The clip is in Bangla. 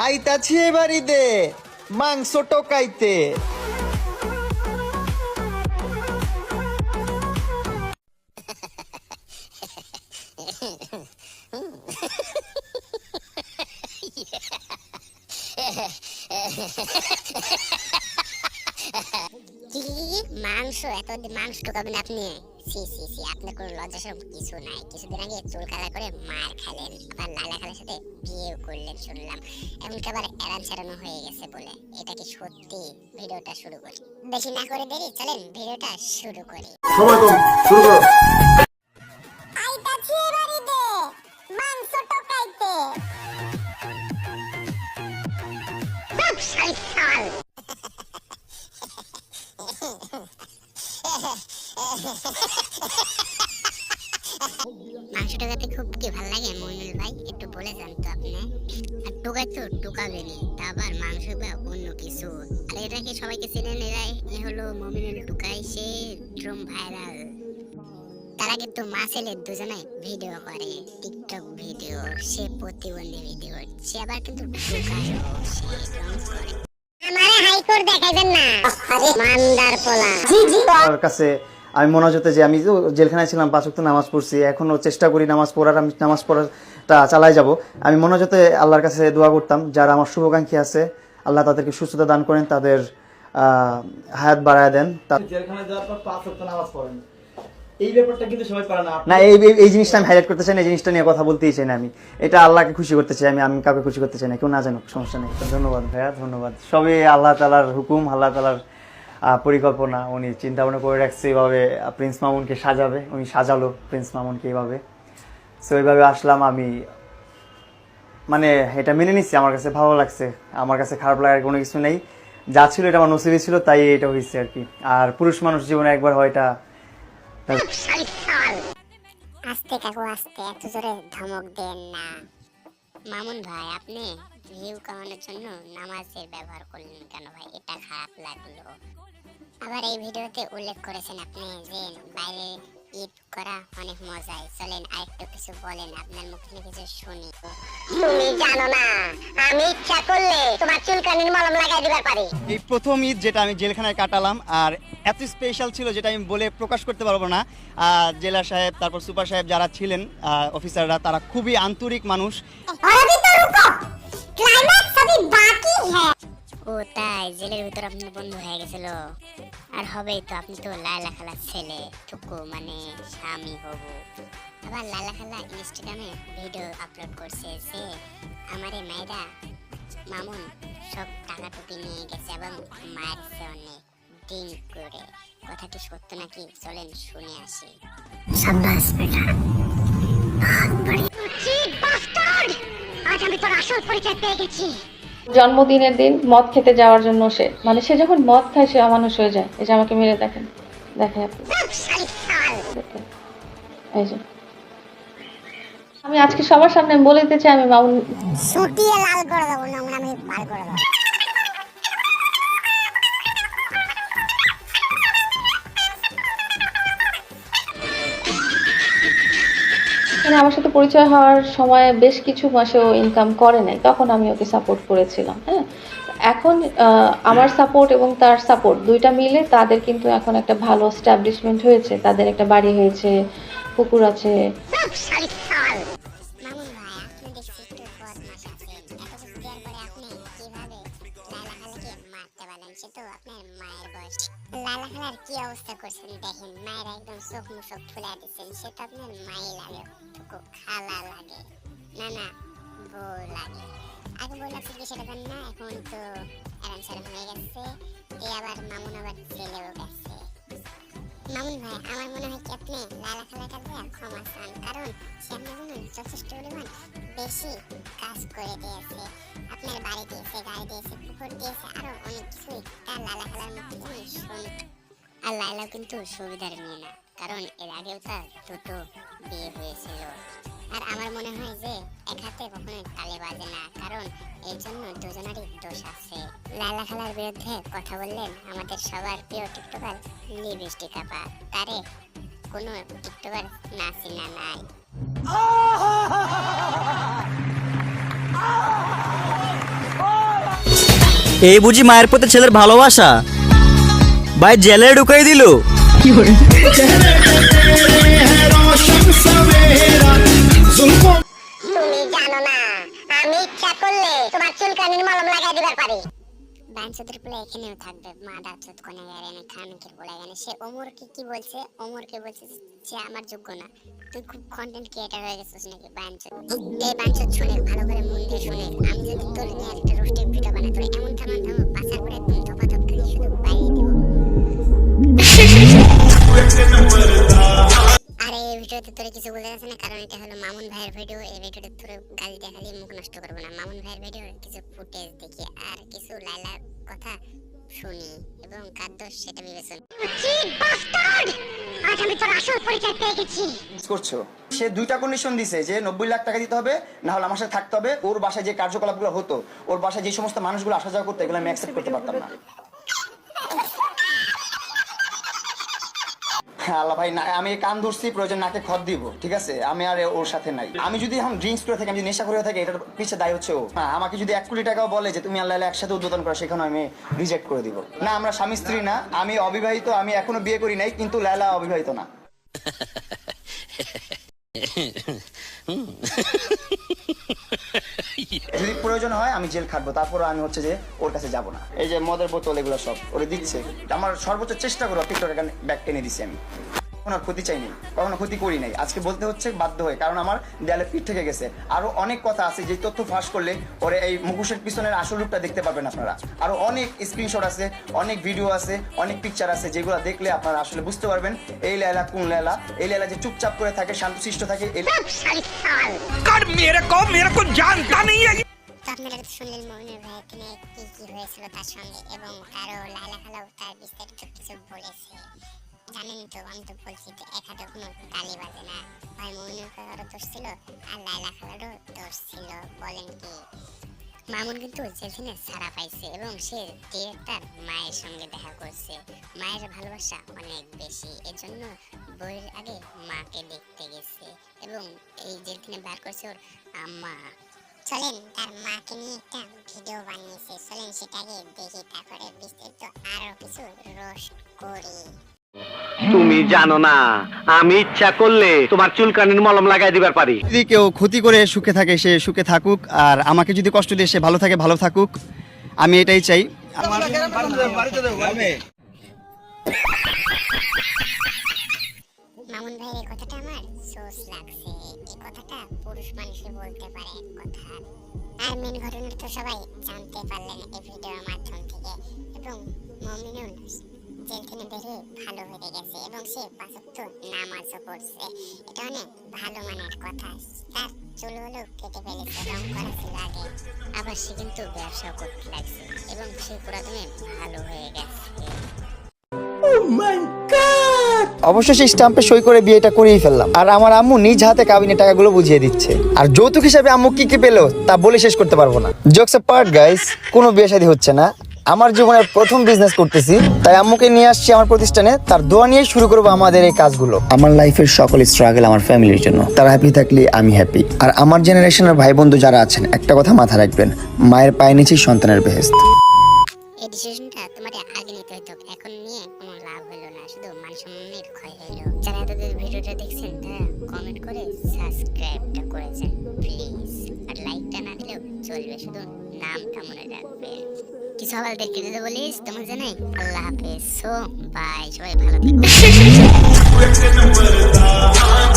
আইতাছি এ বাড়িতে মাংস টকাইতে। কি কি? মাংস এত মাংস ঢোকাবেন আপনি? সি সি সি আপনার কোনো লজ্জা সব কিছু নাই। কিছুদিন আগে চুল কালা করে মার খেলেন আবার লালা খালের সাথে বিয়েও করলেন, শুনলাম। এমনকি আবার এরান ছাড়ানো হয়ে গেছে বলে। এটা কি সত্যি? ভিডিওটা শুরু করি। বেশি না করে দেরি, চলেন ভিডিওটা শুরু করি। সময় শুরু করো। মাংস টোকাতে খুব কি ভালো লাগে, মইনুল ভাই? একটু বলে যান তো আপনি। আর টোকাই তো টোকাবেনি তা আবার মাংস বা অন্য কিছু? আর এটা কি সবাইকে চেনেন এরাই? এ হলো মমিনুল টুকাই, সে ড্রোম ভাইরাল তারা কিন্তু মা ছেলে দুজনে ভিডিও করে টিকটক ভিডিও সে প্রতিবন্ধী ভিডিও সে আবার কিন্তু টোকায়ও সে করে। আমারে দেখাইবেন না। আরে মান্দার পোলা। জি জি। তার কাছে আমি মনোজতে যে আমি জেলখানায় ছিলাম পাঁচ ওয়াক্ত নামাজ পড়ছি এখনও চেষ্টা করি নামাজ পড়ার আমি নামাজ পড়াটা চালাই যাব। আমি মনোজতে আল্লাহর কাছে দোয়া করতাম যারা আমার শুভাকাঙ্ক্ষী আছে আল্লাহ তাদেরকে সুস্থতা দান করেন তাদের হায়াত বাড়ায় দেন। জেলখানায় যাওয়ার পর পাঁচ ওয়াক্ত নামাজ পড়েন। এই ব্যাপারটা কিন্তু সবাই পারে না। না এই এই- এই জিনিসটা আমি হাইলাইট করতে চাই না এই জিনিসটা নিয়ে কথা বলতেই চাই না আমি। এটা আল্লাহকে খুশি করতে চাই আমি আমি কাউকে খুশি করতে চাই না কেউ না জানুক সমস্যা নেই। ধন্যবাদ ভাইয়া ধন্যবাদ। সবই আল্লাহ তালার হুকুম আল্লাহ তালার পরিকল্পনা উনি চিন্তা ভাবনা করে রাখছে এইভাবে প্রিন্স মামুনকে সাজাবে উনি সাজালো প্রিন্স মামুনকে এইভাবে সো এইভাবে আসলাম আমি। মানে এটা মেনে নিচ্ছি আমার কাছে ভালো লাগছে আমার কাছে খারাপ লাগার কোনো কিছু নেই। যা ছিল এটা আমার নসিবে ছিল তাই এটা হয়েছে আর কি। আর পুরুষ মানুষ জীবনে একবার হয় এটা আস্তে কাকু, আস্তে, এত জোরে ধমক দেন না। মামুন ভাই, আপনি ভিউ কামানোর জন্য নামাজের ব্যবহার করলেন কেন ভাই? এটা খারাপ লাগল। আবার এই ভিডিওতে উল্লেখ করেছেন আপনি যে বাইরে ঈদ করা অনেক মজায় চলেন আরেকটু কিছু বলেন আপনার মুখ থেকে কিছু শুনি তুমি জানো না আমি ইচ্ছা করলে তোমার চুলকানির মলম লাগাই দিবার পারি এই প্রথম ঈদ যেটা আমি জেলখানায় কাটালাম আর এত স্পেশাল ছিল যেটা আমি বলে প্রকাশ করতে পারবো না আহ, জেলা সাহেব তারপর সুপার সাহেব যারা ছিলেন আহ, অফিসাররা তারা খুবই আন্তরিক মানুষ और अभी तो रुको क्लाइमैक्स अभी बाकी है ও তাই জেলের ভিতর আপনার বন্ধু হয়ে গেছিল। আর হবেই তো আপনি তো লাইলা খালার ছেলে টুকু মানে স্বামী হবু। আবার লাইলা খালা ইনস্টাগ্রামে ভিডিও আপলোড করছে যে আমারে মায়েরা মামুন সব টাকা টুপি নিয়ে গেছে এবং মারছে অনেক ড্রিঙ্ক করে। কথাটি সত্য নাকি? চলেন শুনে আসি। সাব্বাস বেটা। আজ আমি তোর আসল পরিচয় পেয়ে গেছি। জন্মদিনের দিন মদ খেতে যাওয়ার জন্য সে মানে সে যখন মদ খায়, সে অমানুষ হয়ে যায়। এই যে আমাকে মেরে দেখেন। দেখেন আপনি। এই যে। আমি আজকে সবার সামনে বলে দিতে চাই, আমি মামুন লাল করে দেবো আমি বার করে দেবো। মানে আমার সাথে পরিচয় হওয়ার সময় বেশ কিছু মাসেও ইনকাম করে নাই, তখন আমি ওকে সাপোর্ট করেছিলাম হ্যাঁ? এখন আমার সাপোর্ট এবং তার সাপোর্ট দুইটা মিলে তাদের কিন্তু এখন একটা ভালো স্ট্যাবলিশমেন্ট হয়েছে, তাদের একটা বাড়ি হয়েছে, পুকুর আছে। সে তো আপনার লালা খালার কি অবস্থা করছেন দেখেন? মায়ের একদম চোখ মুখ ফুলা দিচ্ছেন সে তো আপনার মাই লাগে খালা লাগে। না না, বউ লাগে। আগে বললাম কি সেটা না, এখন তো আরাম সেরাম হয়ে গেছে। এ আবার মামুন আবার জেলেও গেছে। মামুন ভাই, আমার মনে হয় কি লালা খালাটা ক্ষমা কারণ সে যথেষ্ট পরিমাণ বেশি কাজ করে দিয়েছে। আপনার বাড়ি দিয়েছে, গাড়ি দিয়েছে, পুকুর দিয়েছে আরও অনেক কিছুই। তার লালা খালার মধ্যে শুনি। আর লালা কিন্তু সুবিধার মেয়ে না, কারণ এর আগেও তার দুটো বিয়ে হয়েছিল। আর আমার মনে হয় যে এক হাতে কখনোই তালে বাজে না কারণ এর জন্য দুজনেরই দোষ আছে। লালা খালার বিরুদ্ধে কথা বললেন আমাদের সবার প্রিয় টিকটকার লিপস্টিক আপা। তারে কোনো টিকটকার না চিনা নাই। এই বুঝি মায়ের প্রতি ছেলের ভালোবাসা? ভাই জেলে ঢুকাই দিল। তুমি বাঞ্চদের এখানেও থাকবে। মা গেলে। সে কি বলছে? বলছে আমার যোগ্য না। তুই খুব কন্টেন্ট ক্রিয়েটার হয়ে গেছিস নাকি এই বাঞ্চত, শুনে, ভালো করে মন দিয়ে শুনে। আমি যদি তোর নিয়ে একটা ভিডিও বানাই, তোর এমন থামান থামো করে ধপা ধপ করে শুধু বাইরে এই ভিডিওতে তোরে কিছু বলে যাচ্ছে না, কারণ এটা হলো মামুন ভাইয়ের ভিডিও এই ভিডিওতে তোরে গালি দেখালি মুখ নষ্ট করব না। মামুন ভাইয়ের ভিডিও কিছু ফুটেজ দেখি, আর কিছু লাইলার কথা শুনি এবং কাদ্য সেটা বিবেচনা আজ আমি তোর আসল পরিচয় পেয়ে গেছি। করছ? সে দুইটা কন্ডিশন দিছে যে নব্বই লাখ টাকা দিতে হবে না হলে আমার সাথে থাকতে হবে। ওর বাসায় যে কার্যকলাপগুলো হতো ওর বাসায় যে সমস্ত মানুষগুলো আসা যাওয়া করতো এগুলো আমি অ্যাকসেপ্ট করতে পারতাম না। আল্লাহ ভাই আমি কান ধরছি, প্রয়োজন নাকে খত দিব, ঠিক আছে? আমি আর ওর সাথে নাই। আমি যদি এখন ড্রিঙ্কস করে থাকি, আমি নেশা করে থাকি, এটার পিছিয়ে দায় হচ্ছে ও। হ্যাঁ আমাকে যদি এক কোটি টাকাও বলে যে তুমি আল্লাহ একসাথে উদ্বোধন করো সেখানে আমি রিজেক্ট করে দিব। না, আমরা স্বামী স্ত্রী না, আমি অবিবাহিত, আমি এখনও বিয়ে করি নাই, কিন্তু লায়লা অবিবাহিত না। যদি প্রয়োজন হয়, আমি জেল খাটবো। তারপর আমি হচ্ছে যে ওর কাছে যাব না। এই যে মদের বোতল, এগুলো সব ওরে দিচ্ছে। আমার সর্বোচ্চ চেষ্টা করব টিকটক ব্যাগ টেনে দিছি আমি। কখনো ক্ষতি চাইনি কখনো ক্ষতি করি নাই। আজকে বলতে হচ্ছে বাধ্য হয়ে কারণ আমার দেয়ালে পিঠ থেকে গেছে। আরও অনেক কথা আছে যে তথ্য ফাঁস করলে ওরে এই মুকুশের পিছনের আসল রূপটা দেখতে পাবেন আপনারা। আরও অনেক স্ক্রিনশট আছে অনেক ভিডিও আছে অনেক পিকচার আছে যেগুলো দেখলে আপনারা আসলে বুঝতে পারবেন এই লেলা কোন লেলা। এই লেলা যে চুপচাপ করে থাকে শান্তশিষ্ট থাকে এবং আরও তার বিস্তারিত কিছু বলেছে। জানেন তো, আমি তো বলছি এক হাতে কোনো তালি বাজে না। ভাই মমিনুর কাকারও দোষ ছিল আর লাইলা খালারও দোষ ছিল, বলেন কি? মামুন কিন্তু জেলখানে ছাড়া পাইছে এবং সে ডিরেক্টর মায়ের সঙ্গে দেখা করছে, মায়ের ভালোবাসা অনেক বেশি। এজন্য বইয়ের আগে মাকে দেখতে গেছে এবং এই জেলখানে বার করছে ওর আম্মা। চলেন, তার মাকে নিয়ে একটা ভিডিও বানিয়েছে। চলেন সেটাকে দেখি, তারপরে বিস্তারিত আরও কিছু রোস্ট করি। তুমি জানো না আমি ইচ্ছা করলে তোমার চুলকানির মলম লাগাই দিবার পারি। যদি কেউ ক্ষতি করে সুখে থাকে সে সুখে থাকুক আর আমাকে যদি কষ্ট দিয়ে সে ভালো থাকে ভালো থাকুক আমি এটাই চাই। মামুন ভাইয়ের এই কথাটা আমার সোস লাগছে। এই কথাটা পুরুষ মানুষই বলতে পারে কথা। আর মেন ঘটনা তো সবাই জানতে পারলেন এই ভিডিওর থেকে বেরিয়ে ভালো হয়ে গেছে এবং সে নামাজও পড়ছে। এটা অনেক ভালো মানের কথা। তার চুল হলেও কেটে ফেলেছে রং করা ছিল আগে। আবার সে কিন্তু ব্যবসাও করতে লাগছে এবং সে পুরাতনে ভালো হয়ে গেছে। অবশ্যই স্টাম্পে সই করে বিয়েটা করেই ফেললাম। আর আমার আম্মু নিজ হাতে কাবিনে টাকাগুলো বুঝিয়ে দিচ্ছে। আর যৌতুক হিসাবে আম্মু কি কি পেল তা বলে শেষ করতে পারব না। জোকস পার্ট গাইস কোনো বিয়ে শাদী হচ্ছে না। আমার জীবনের প্রথম বিজনেস করতেছি তাই আম্মুকে নিয়ে আসছি আমার প্রতিষ্ঠানে। তার দোয়া নিয়ে শুরু করব আমাদের এই কাজগুলো। আমার লাইফের সকল স্ট্রাগল আমার ফ্যামিলির জন্য। তারা হ্যাপি থাকলে আমি হ্যাপি আর আমার জেনারেশনের ভাই বন্ধু যারা আছেন একটা কথা মাথায় রাখবেন মায়ের পায়ে নিচেই সন্তানের বেহেস্ত। এই ডিসিশনটা তোমার আগে নিতে হতো এখন নিয়ে কোনো লাভ হলো না শুধু মান সম্মানের ক্ষয় হলো যারা এতদিন ভিডিওটা দেখছেন তারা কমেন্ট করে সাবস্ক্রাইবটা করেছেন প্লিজ আর লাইকটা না দিলেও চলবে শুধু নামটা মনে রাখবেন। কিছু আবার দেখতে যেতে বলিস তোমার জন্য আল্লাহ হাফেজ। সো বাই সবাই ভালো থেকো।